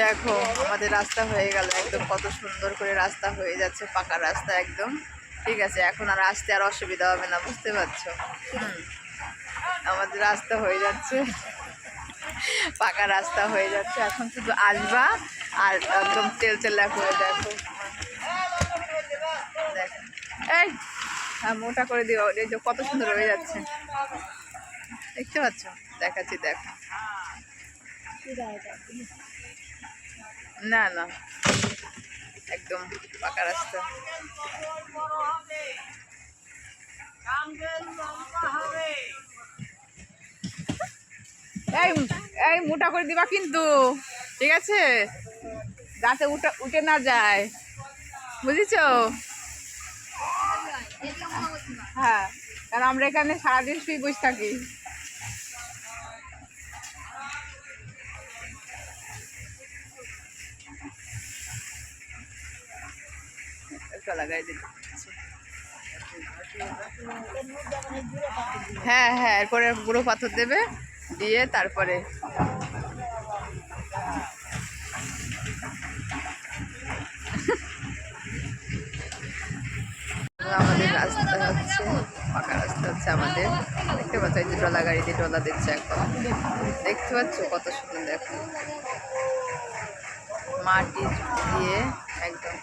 দেখো, আমাদের রাস্তা হয়ে গেল একদম। কত সুন্দর করে রাস্তা হয়ে যাচ্ছে, পাকা রাস্তা একদম। ঠিক আছে, এখন আর আসতে আর অসুবিধা হবে না, বুঝতে পারছ? আমাদের রাস্তা হয়ে যাচ্ছে। পাকা রাস্তা হয়ে যাচ্ছে। এখন শুধু আসবা আর একদম তেল তেলা করে দেখো। দেখো। এই হ্যাঁ মোটা করে দিও। এই যে কত সুন্দর হয়ে যাচ্ছে। দেখতে পাচ্ছ? দেখাচ্ছি, দেখো। না না। একদম পাকা রাস্তা। এই এই, মোটা করে দিবা কিন্তু। ঠিক আছে? গাছে উঠে উঠে না যায়। বুঝেছ? হ্যাঁ কারণ আমরা এখানে সারাদিন শুয়ে বসে থাকি। লাগাই দিচ্ছি হ্যাঁ হ্যাঁ এরপরে গুঁড়ো পাথর দেবে, দিয়ে তারপরে আমাদের রাস্তা হচ্ছে, পাকা রাস্তা হচ্ছে আমাদের। দেখতে পাচ্ছ, এই যে ডলা গাড়িতে ডলা দিচ্ছে এখন। দেখতে পাচ্ছ কত সুন্দর দেখো। মাটি দিয়ে একদম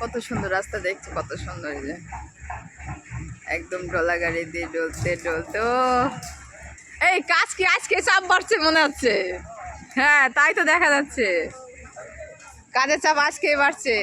কত সুন্দর রাস্তা দেখছি, কত সুন্দর যে। একদম ডলা গাড়ি দিয়ে ডলতে ডলতে এই কাজ কি আজকে চাপ বাড়ছে মনে হচ্ছে? হ্যাঁ তাই তো দেখা যাচ্ছে। কাজের চাপ আজকে বাড়ছে।